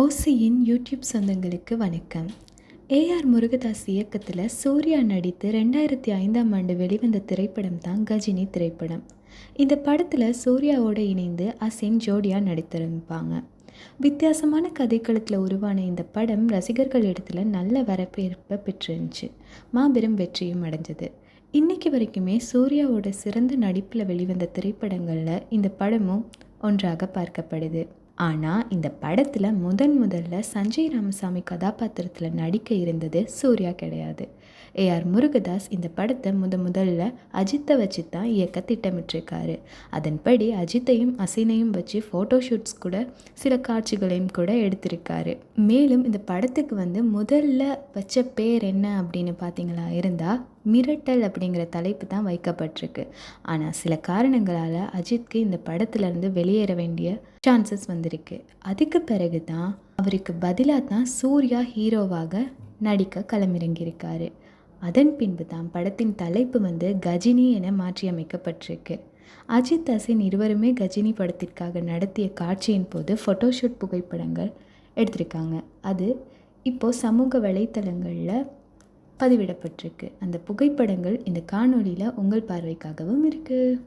ஓசியின் YouTube சொந்தங்களுக்கு வணக்கம். AR Murugadoss இயக்கத்தில் சூர்யா நடித்து ரெண்டாயிரத்தி ஐந்தாம் ஆண்டு வெளிவந்த திரைப்படம் தான் கஜினி திரைப்படம். இந்த படத்தில் சூர்யாவோடு இணைந்து அசின் ஜோடியாக நடித்திருப்பாங்க. வித்தியாசமான கதைக்களத்தில் உருவான இந்த படம் ரசிகர்கள் இடத்துல நல்ல வரவேற்பை பெற்றிருந்துச்சு. மாபெரும் வெற்றியும் அடைஞ்சது. இன்னைக்கு வரைக்குமே சூர்யாவோட சிறந்த நடிப்பில் வெளிவந்த திரைப்படங்களில் இந்த படமும் ஒன்றாக பார்க்கப்படுது. ஆனால் இந்த படத்தில் முதன் முதல்ல சஞ்சய் ராமசாமி கதாபாத்திரத்தில் நடிக்க இருந்தது சூர்யா கிடையாது. ஏஆர் முருகதாஸ் இந்த படத்தை முத முதல்ல அஜித்தை வச்சு தான் இயக்க திட்டமிட்டிருக்காரு. அதன்படி அஜித்தையும் அசினையும் வச்சு ஃபோட்டோ ஷூட்ஸ் கூட சில காட்சிகளையும் கூட எடுத்திருக்காரு. மேலும் இந்த படத்துக்கு வந்து முதல்ல வச்ச பேர் என்ன அப்படின்னு பார்த்தீங்களா இருந்தால் மிரட்டல் அப்படிங்கிற தலைப்பு தான் வைக்கப்பட்டிருக்கு. ஆனால் சில காரணங்களால் அஜித்க்கு இந்த படத்துலேருந்து வெளியேற வேண்டிய சான்சஸ் வந்திருக்கு. அதுக்கு பிறகு தான் அவருக்கு பதிலாக தான் சூர்யா ஹீரோவாக நடிக்க களமிறங்கியிருக்காரு. அதன் பின்பு தான் படத்தின் தலைப்பு வந்து கஜினி என மாற்றியமைக்கப்பட்டிருக்கு. அஜித் அசின் இருவருமே கஜினி படத்திற்காக நடத்திய காட்சியின் போது ஃபோட்டோஷூட் புகைப்படங்கள் எடுத்திருக்காங்க. அது இப்போது சமூக வலைத்தளங்களில் பதிவிடப்பட்டிருக்கு. அந்த புகைப்படங்கள் இந்த காணொலியில் உங்கள் பார்வைக்காகவும் இருக்குது